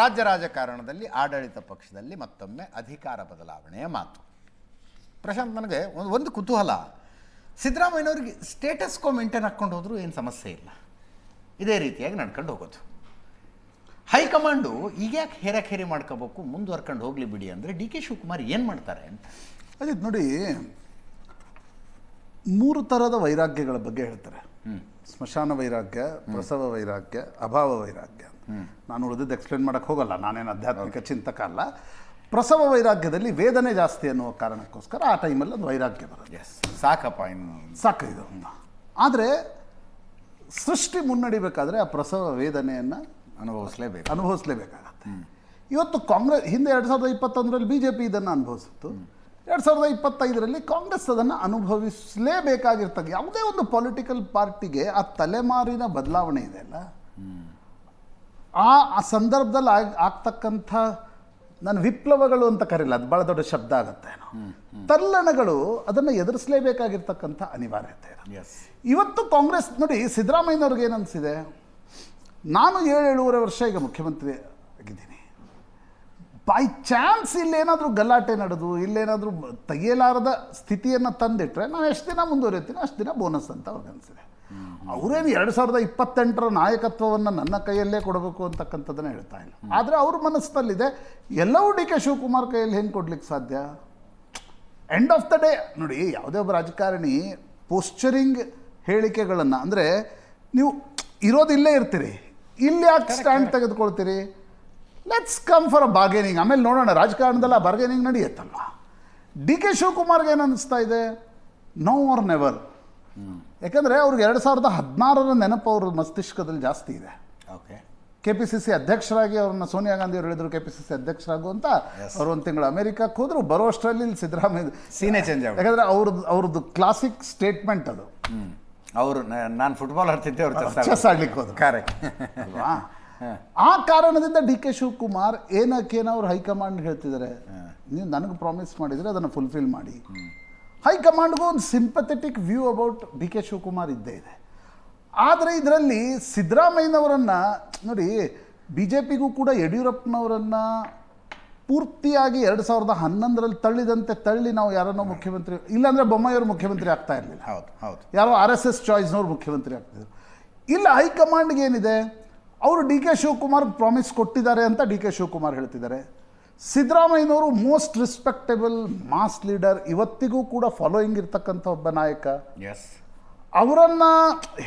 ರಾಜ್ಯ ರಾಜಕಾರಣದಲ್ಲಿ ಆಡಳಿತ ಪಕ್ಷದಲ್ಲಿ ಮತ್ತೊಮ್ಮೆ ಅಧಿಕಾರ ಬದಲಾವಣೆಯ ಮಾತು. ಪ್ರಶಾಂತ್ ನನಗೆ ಒಂದು ಒಂದು ಕುತೂಹಲ. ಸಿದ್ದರಾಮಯ್ಯನವ್ರಿಗೆ ಸ್ಟೇಟಸ್ ಕೋ ಮೇಂಟೈನ್ ಹಾಕ್ಕೊಂಡು ಹೋದರೂ ಏನು ಸಮಸ್ಯೆ ಇಲ್ಲ. ಇದೇ ರೀತಿಯಾಗಿ ನಡ್ಕೊಂಡು ಹೋಗೋದು. ಹೈಕಮಾಂಡು ಈಗ ಯಾಕೆ ಹೇರಖೇರಿ ಮಾಡ್ಕೋಬೇಕು ಮುಂದುವರ್ಕೊಂಡು ಹೋಗಲಿ ಬಿಡಿ ಅಂದರೆ ಡಿ ಕೆ ಶಿವಕುಮಾರ್ ಏನು ಮಾಡ್ತಾರೆ ಅಂತ. ಅಜಿತ್ ನೋಡಿ ಮೂರು ಥರದ ವೈರಾಗ್ಯಗಳ ಬಗ್ಗೆ ಹೇಳ್ತಾರೆ. ಸ್ಮಶಾನ ವೈರಾಗ್ಯ ಪ್ರಸವ ವೈರಾಗ್ಯ ಅಭಾವ ವೈರಾಗ್ಯ. ನಾನು ಉಳಿದಿದ್ದು ಎಕ್ಸ್ಪ್ಲೇನ್ ಮಾಡಕ್ಕೆ ಹೋಗಲ್ಲ. ನಾನೇನು ಆಧ್ಯಾತ್ಮಿಕ ಚಿಂತಕ ಅಲ್ಲ. ಪ್ರಸವ ವೈರಾಗ್ಯದಲ್ಲಿ ವೇದನೆ ಜಾಸ್ತಿ ಅನ್ನುವ ಕಾರಣಕ್ಕೋಸ್ಕರ ಆ ಟೈಮಲ್ಲಿ ಒಂದು ವೈರಾಗ್ಯ ಬರುತ್ತೆ. ಎಸ್ ಸಾಕಪ್ಪ ಇನ್ನು. ಸಾಕು ಇದು. ಆದರೆ ಸೃಷ್ಟಿ ಮುನ್ನಡಿಬೇಕಾದ್ರೆ ಆ ಪ್ರಸವ ವೇದನೆಯನ್ನು ಅನುಭವಿಸಲೇಬೇಕು. ಅನುಭವಿಸಲೇಬೇಕಾಗತ್ತೆ. ಇವತ್ತು ಕಾಂಗ್ರೆಸ್ ಹಿಂದೆ ಎರಡು ಸಾವಿರದ ಇಪ್ಪತ್ತೊಂದರಲ್ಲಿ ಬಿ ಜೆ ಪಿ ಇದನ್ನು ಅನುಭವಿಸಿತ್ತು. ಎರಡು ಸಾವಿರದ ಇಪ್ಪತ್ತೈದರಲ್ಲಿ ಕಾಂಗ್ರೆಸ್ ಅದನ್ನು ಅನುಭವಿಸಲೇಬೇಕಾಗಿರ್ತಕ್ಕ ಯಾವುದೇ ಒಂದು ಪೊಲಿಟಿಕಲ್ ಪಾರ್ಟಿಗೆ ಆ ತಲೆಮಾರಿನ ಬದಲಾವಣೆ ಇದೆ ಅಲ್ಲ. ಆ ಆ ಸಂದರ್ಭದಲ್ಲಿ ಆಗ ಆಗ್ತಕ್ಕಂಥ ನಾನು ವಿಪ್ಲವಗಳು ಅಂತ ಕರೀಲ್ಲ ಅದು ಭಾಳ ದೊಡ್ಡ ಶಬ್ದ ಆಗುತ್ತೆ ತಲ್ಲಣಗಳು ಅದನ್ನು ಎದುರಿಸಲೇಬೇಕಾಗಿರ್ತಕ್ಕಂಥ ಅನಿವಾರ್ಯತೆ ಇವತ್ತು ಕಾಂಗ್ರೆಸ್ ನೋಡಿ ಸಿದ್ದರಾಮಯ್ಯನವ್ರಿಗೆ ಏನನ್ಸಿದೆ? ಅನಿಸಿದೆ ನಾನು ಏಳು ಏಳೂವರೆ ವರ್ಷ ಈಗ ಮುಖ್ಯಮಂತ್ರಿ ಆಗಿದ್ದೀನಿ. ಬೈ ಚಾನ್ಸ್ ಇಲ್ಲೇನಾದರೂ ಗಲಾಟೆ ನಡೆದು ಇಲ್ಲೇನಾದರೂ ತೆಗೆಯಲಾರದ ಸ್ಥಿತಿಯನ್ನು ತಂದಿಟ್ರೆ ನಾನು ಎಷ್ಟು ದಿನ ಮುಂದುವರಿತೀನಿ ಅಷ್ಟು ದಿನ ಬೋನಸ್ ಅಂತ ಅವ್ರಿಗೆ ಅನಿಸಿದೆ. ಅವರೇನು ಎರಡು ಸಾವಿರದ ಇಪ್ಪತ್ತೆಂಟರ ನಾಯಕತ್ವವನ್ನು ನನ್ನ ಕೈಯಲ್ಲೇ ಕೊಡಬೇಕು ಅಂತಕ್ಕಂಥದ್ದನ್ನು ಹೇಳ್ತಾ ಇಲ್ಲ. ಆದರೆ ಅವ್ರ ಮನಸ್ಸಿನಲ್ಲಿದೆ ಎಲ್ಲವೂ ಡಿ ಕೆ ಶಿವಕುಮಾರ್ ಕೈಯಲ್ಲಿ ಹೆಂಗೆ ಕೊಡ್ಲಿಕ್ಕೆ ಸಾಧ್ಯ? ಎಂಡ್ ಆಫ್ ದ ಡೇ ನೋಡಿ ಯಾವುದೇ ಒಬ್ಬ ರಾಜಕಾರಣಿ ಪೋಸ್ಚರಿಂಗ್ ಹೇಳಿಕೆಗಳನ್ನು ಅಂದರೆ ನೀವು ಇರೋದಿಲ್ಲೇ ಇರ್ತೀರಿ. ಇಲ್ಲಿ ಯಾಕೆ stand ತೆಗೆದುಕೊಳ್ತೀರಿ? Let's come for a bargaining ಆಮೇಲೆ ನೋಡೋಣ ರಾಜಕಾರಣದಲ್ಲಿ ಆ ಬಾರ್ಗೇನಿಂಗ್ ನಡೆಯುತ್ತಲ್ವ? ಡಿ ಕೆ ಶಿವಕುಮಾರ್ಗೆ ಏನು ಅನ್ನಿಸ್ತಾ ಇದೆ? ನೋ ಆರ್ ನೆವರ್ ಯಾಕಂದರೆ ಅವ್ರಿಗೆ ಎರಡು ಸಾವಿರದ ಹದಿನಾರರ ನೆನಪು ಅವ್ರ ಮಸ್ತಿಷ್ಕದಲ್ಲಿ ಜಾಸ್ತಿ ಇದೆ. Okay K P C C ಅಧ್ಯಕ್ಷರಾಗಿ ಅವ್ರನ್ನ ಸೋನಿಯಾ ಗಾಂಧಿ ಅವರು ಹೇಳಿದ್ರು ಕೆ ಪಿ ಸಿ ಸಿ ಅಧ್ಯಕ್ಷರಾಗು ಅಂತ ಅವ್ರು ಒಂದು ತಿಂಗಳು ಅಮೆರಿಕಕ್ಕೆ ಹೋದ್ರು ಬರೋ ಅಷ್ಟರಲ್ಲಿ ಇಲ್ಲಿ ಸಿದ್ದರಾಮಯ್ಯ ಸೀನೆ ಚೇಂಜ್ ಆಗ ಯಾಕಂದ್ರೆ ಅವ್ರದ್ದು ಅವ್ರದ್ದು ಕ್ಲಾಸಿಕ್ ಸ್ಟೇಟ್ಮೆಂಟ್ ಅದು. ಅವರು ನಾನು ಫುಟ್ಬಾಲ್ ಆಡ್ತಿದ್ದೆ ಅವ್ರು ಚೆಸ್ ಆಡ್ಲಿಕ್ಕೆ ಹೋದ್ರು. ಕರೆಕ್ಟ್ ಅಲ್ವಾ? ಆ ಕಾರಣದಿಂದ ಡಿ ಕೆ ಶಿವಕುಮಾರ್ ಏನಕ್ಕೇನೋ ಅವ್ರು ಹೈಕಮಾಂಡ್ ಹೇಳ್ತಿದ್ದಾರೆ. ನೀವು ನನಗೆ ಪ್ರಾಮಿಸ್ ಮಾಡಿದರೆ ಅದನ್ನು ಫುಲ್ಫಿಲ್ ಮಾಡಿ. ಹೈಕಮಾಂಡ್ಗೂ ಒಂದು sympathetic view about D K Shivakumar ಇದ್ದೇ ಇದೆ. ಆದರೆ ಇದರಲ್ಲಿ ಸಿದ್ದರಾಮಯ್ಯನವರನ್ನು ನೋಡಿ ಬಿ ಜೆ ಪಿಗೂ ಕೂಡ ಯಡಿಯೂರಪ್ಪನವರನ್ನು ಪೂರ್ತಿಯಾಗಿ ಎರಡು ಸಾವಿರದ ಹನ್ನೊಂದರಲ್ಲಿ ತಳ್ಳಿದಂತೆ ತಳ್ಳಿ ನಾವು ಯಾರನ್ನೋ ಮುಖ್ಯಮಂತ್ರಿ ಇಲ್ಲಾಂದರೆ ಬೊಮ್ಮಾಯಿಯವರು ಮುಖ್ಯಮಂತ್ರಿ ಆಗ್ತಾ ಇರಲಿಲ್ಲ. ಹೌದು ಹೌದು. ಯಾರೋ ಆರ್ ಎಸ್ ಎಸ್ ಚಾಯ್ಸ್ನವ್ರು ಮುಖ್ಯಮಂತ್ರಿ ಆಗ್ತಿದ್ರು. ಇಲ್ಲ ಹೈಕಮಾಂಡ್ಗೆ ಏನಿದೆ? ಅವರು ಡಿ ಕೆ ಶಿವಕುಮಾರ್ ಪ್ರಾಮಿಸ್ ಕೊಟ್ಟಿದ್ದಾರೆ ಅಂತ ಡಿ ಕೆ ಶಿವಕುಮಾರ್ ಹೇಳ್ತಿದ್ದಾರೆ. ಸಿದ್ದರಾಮಯ್ಯನವರು ಮೋಸ್ಟ್ ರಿಸ್ಪೆಕ್ಟೇಬಲ್ ಮಾಸ್ ಲೀಡರ್ ಇವತ್ತಿಗೂ ಕೂಡ ಫಾಲೋಯಿಂಗ್ ಇರ್ತಕ್ಕಂಥ ಒಬ್ಬ ನಾಯಕ. ಎಸ್ ಅವರನ್ನು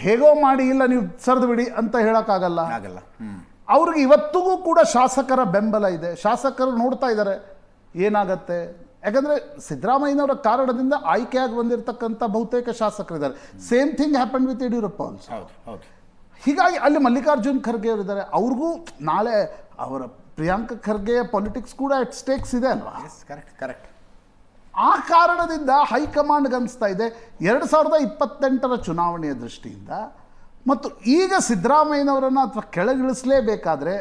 ಹೇಗೋ ಮಾಡಿ ಇಲ್ಲ ನೀವು ಸರಿದು ಬಿಡಿ ಅಂತ ಹೇಳೋಕ್ಕಾಗಲ್ಲ. ಆಗಲ್ಲ. ಅವ್ರಿಗೆ ಇವತ್ತಿಗೂ ಕೂಡ ಶಾಸಕರ ಬೆಂಬಲ ಇದೆ. ಶಾಸಕರು ನೋಡ್ತಾ ಇದ್ದಾರೆ ಏನಾಗತ್ತೆ? ಯಾಕಂದರೆ ಸಿದ್ದರಾಮಯ್ಯನವರ ಕಾರಣದಿಂದ ಆಯ್ಕೆಯಾಗಿ ಬಂದಿರತಕ್ಕಂಥ ಬಹುತೇಕ ಶಾಸಕರಿದ್ದಾರೆ. Same thing happen with Yediyurappa also ಹೌದು. ಹೀಗಾಗಿ ಅಲ್ಲಿ ಮಲ್ಲಿಕಾರ್ಜುನ್ ಖರ್ಗೆ ಅವರಿದ್ದಾರೆ. ಅವ್ರಿಗೂ ನಾಳೆ ಅವರ ಪ್ರಿಯಾಂಕ ಖರ್ಗೆ ಪೊಲಿಟಿಕ್ಸ್ ಕೂಡ ಎಟ್ ಸ್ಟೇಕ್ಸ್ ಇದೆ ಅಲ್ವಾ? ಕರೆಕ್ಟ್ ಕರೆಕ್ಟ್ ಆ ಕಾರಣದಿಂದ ಹೈಕಮಾಂಡ್ಗೆ ಅನಿಸ್ತಾ ಇದೆ ಎರಡು ಸಾವಿರದ ಇಪ್ಪತ್ತೆಂಟರ ಚುನಾವಣೆಯ ದೃಷ್ಟಿಯಿಂದ ಮತ್ತು ಈಗ ಸಿದ್ದರಾಮಯ್ಯನವರನ್ನು ಅಥವಾ ಕೆಳಗಿಳಿಸಲೇಬೇಕಾದ್ರೆ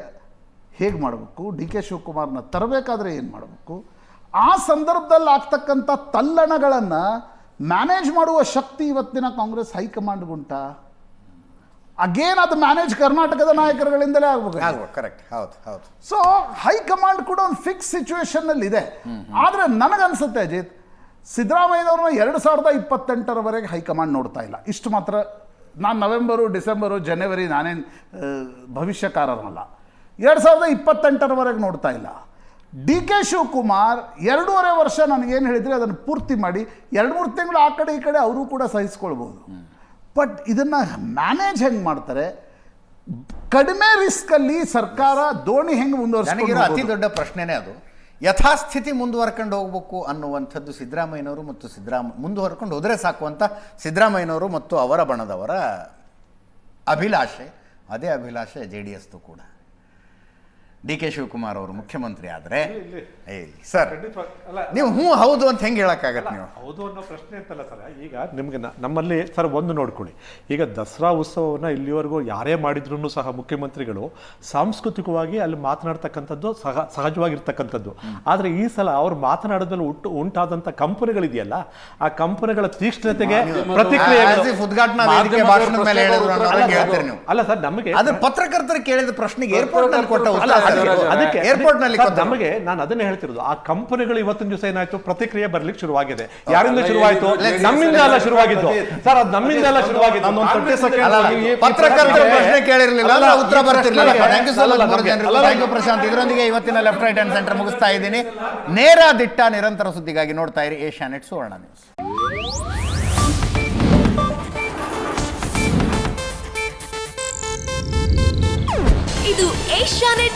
ಹೇಗೆ ಮಾಡಬೇಕು? ಡಿ ಕೆ ಶಿವಕುಮಾರ್ನ ತರಬೇಕಾದ್ರೆ ಏನು ಮಾಡಬೇಕು? ಆ ಸಂದರ್ಭದಲ್ಲಿ ಆಗ್ತಕ್ಕಂಥ ತಲ್ಲಣಗಳನ್ನು ಮ್ಯಾನೇಜ್ ಮಾಡುವ ಶಕ್ತಿ ಇವತ್ತಿನ ಕಾಂಗ್ರೆಸ್ ಹೈಕಮಾಂಡ್ಗುಂಟಾ ಅಗೇನ್ ಅದು ಮ್ಯಾನೇಜ್ ಕರ್ನಾಟಕದ ನಾಯಕರುಗಳಿಂದಲೇ ಆಗ್ಬೇಕು. ಕರೆಕ್ಟ್ ಹೌದು ಹೌದು. ಸೊ ಹೈಕಮಾಂಡ್ ಕೂಡ ಒಂದು ಫಿಕ್ಸ್ ಸಿಚುವೇಶನ್ನಲ್ಲಿ ಇದೆ ಆದರೆ ನನಗನ್ಸುತ್ತೆ ಅಜಿತ್ ಸಿದ್ದರಾಮಯ್ಯನವ್ರನ್ನ ಎರಡು ಸಾವಿರದ ಇಪ್ಪತ್ತೆಂಟರವರೆಗೆ ಹೈಕಮಾಂಡ್ ನೋಡ್ತಾ ಇಲ್ಲ. ಇಷ್ಟು ಮಾತ್ರ. ನಾನು ನವೆಂಬರು ಡಿಸೆಂಬರು ಜನವರಿ ನಾನೇನು ಭವಿಷ್ಯಕಾರರಲ್ಲ ಎರಡು ಸಾವಿರದ ಇಪ್ಪತ್ತೆಂಟರವರೆಗೆ ನೋಡ್ತಾ ಇಲ್ಲ. ಡಿ ಕೆ ಶಿವಕುಮಾರ್ ಎರಡೂವರೆ ವರ್ಷ ನನಗೇನು ಹೇಳಿದರೆ ಅದನ್ನು ಪೂರ್ತಿ ಮಾಡಿ ಎರಡು ಮೂರು ತಿಂಗಳು ಆ ಕಡೆ ಈ ಕಡೆ ಅವರು ಕೂಡ ಸಹಿಸ್ಕೊಳ್ಬೋದು. ಬಟ್ ಇದನ್ನು ಮ್ಯಾನೇಜ್ ಹೆಂಗೆ ಮಾಡ್ತಾರೆ? ಕಡಿಮೆ ರಿಸ್ಕಲ್ಲಿ ಸರ್ಕಾರ ದೋಣಿ ಹೆಂಗೆ ನನಗಿರೋ ಅತಿ ದೊಡ್ಡ ಪ್ರಶ್ನೆನೇ ಅದು. ಯಥಾಸ್ಥಿತಿ ಮುಂದುವರ್ಕೊಂಡು ಹೋಗ್ಬೇಕು ಅನ್ನುವಂಥದ್ದು ಸಿದ್ದರಾಮಯ್ಯನವರು ಮತ್ತು ಸಿದ್ದರಾಮ ಮುಂದುವರ್ಕೊಂಡು ಹೋದರೆ ಸಾಕು ಅಂತ ಸಿದ್ದರಾಮಯ್ಯನವರು ಮತ್ತು ಅವರ ಬಣದವರ ಅಭಿಲಾಷೆ ಅದೇ ಅಭಿಲಾಷೆ ಜೆ ಡಿ ಎಸ್ದು ಕೂಡ. ಡಿ ಕೆ ಶಿವಕುಮಾರ್ ಅವರು ಮುಖ್ಯಮಂತ್ರಿ ಆದರೆ ಏಯ್ ಸರ್ ಅಲ್ಲ ನೀವು ಹ್ಞೂ ಹೌದು ಅಂತ ಹೆಂಗೆ ಹೇಳೋಕ್ಕಾಗತ್ತೆ ನೀವು? ಹೌದು ಅನ್ನೋ ಪ್ರಶ್ನೆ ಅಂತಲ್ಲ ಸರ್. ಈಗ ನಿಮಗೆ ನಮ್ಮಲ್ಲಿ ಸರ್ ಒಂದು ನೋಡ್ಕೊಳ್ಳಿ. ಈಗ ದಸರಾ ಉತ್ಸವವನ್ನು ಇಲ್ಲಿವರೆಗೂ ಯಾರೇ ಮಾಡಿದ್ರು ಸಹ ಮುಖ್ಯಮಂತ್ರಿಗಳು ಸಾಂಸ್ಕೃತಿಕವಾಗಿ ಅಲ್ಲಿ ಮಾತನಾಡ್ತಕ್ಕಂಥದ್ದು ಸಹ ಸಹಜವಾಗಿರ್ತಕ್ಕಂಥದ್ದು. ಆದರೆ ಈ ಸಲ ಅವ್ರು ಮಾತನಾಡೋದ್ರಲ್ಲಿ ಉಂಟು ಉಂಟಾದಂಥ ಕಂಪನಿಗಳಿದೆಯಲ್ಲ ಆ ಕಂಪನಿಗಳ ತೀಕ್ಷ್ಣತೆಗೆ ಪ್ರತಿಕ್ರಿಯೆ ಉದ್ಘಾಟನೆ if ಉದ್ಘಾಟನಾ ವೇದಿಕೆ ಭಾಷಣದ ಮೇಲೆ ಹೇಳಿದ್ರು ಅನ್ನೋದಂಗೆ ಹೇಳ್ತೀರಿ ನೀವು. ಅಲ್ಲ ಸರ್ ನಮಗೆ ಆದ್ರೆ ಪತ್ರಕರ್ತರು ಕೇಳಿದ ಪ್ರಶ್ನೆಗೆ ಏರ್ಪೋರ್ಟ್ನಲ್ಲಿ ಕೊಟ್ಟ ಉತ್ತರ ಅದಕ್ಕೆ ಏರ್ಪೋರ್ಟ್ನಲ್ಲಿ ನಮಗೆ ನಾನು ಅದನ್ನೇ ಹೇಳ್ತಿರೋದು. ಆ ಕಂಪನಿಗಳು ಇವತ್ತಿನ ದಿವಸ ಏನಾಯ್ತು? ಪ್ರತಿಕ್ರಿಯೆ ಬರ್ಲಿಕ್ಕೆ ಶುರುವಾಗಿದೆ. ಯಾರಿಂದ ಶುರುವಾಯಿತು? ನಮ್ಮಿಂದ ಎಲ್ಲ ಶುರುವಾಗಿದ್ದು. ಸರ್ ಅದು ನಮ್ಮಿಂದ ಎಲ್ಲ ಶುರುವಾಗಿದ್ದು. ನಾನೊಂದು 30 second ಅಲ್ಲ, ಅಲ್ಲ, ನೀವು ಈ ಪತ್ರಕರ್ತರ ಪ್ರಶ್ನೆ ಕೇಳಿರ್ಲಿಲ್ಲ. ಉತ್ತರ ಬರ್ತಿರ್ಲಿಲ್ಲ. ಥ್ಯಾಂಕ್ ಯು ಸೊ ಅಲ್ಲ, ಮಚ್ ಮೂರು ನಮ್ಗೆ- ಥ್ಯಾಂಕ್ ಯು ಪ್ರಶಾಂತ್ ಇದರೊಂದಿಗೆ ಇವತ್ತಿನ ಲೆಫ್ಟ್ ರೈಟ್ ಹ್ಯಾಂಡ್ ಸೆಂಟರ್ ಮುಗಿಸ್ತಾ ಇದ್ದೀನಿ. ನೇರ ದಿಟ್ಟ ನಿರಂತರ ಸುದ್ದಿಗಾಗಿ ನೋಡ್ತಾ ಇರಿ ಏಷ್ಯಾನೆಟ್ ಸುವರ್ಣ ನ್ಯೂಸ್. ಇದು ಏಷ್ಯಾನೆಟ್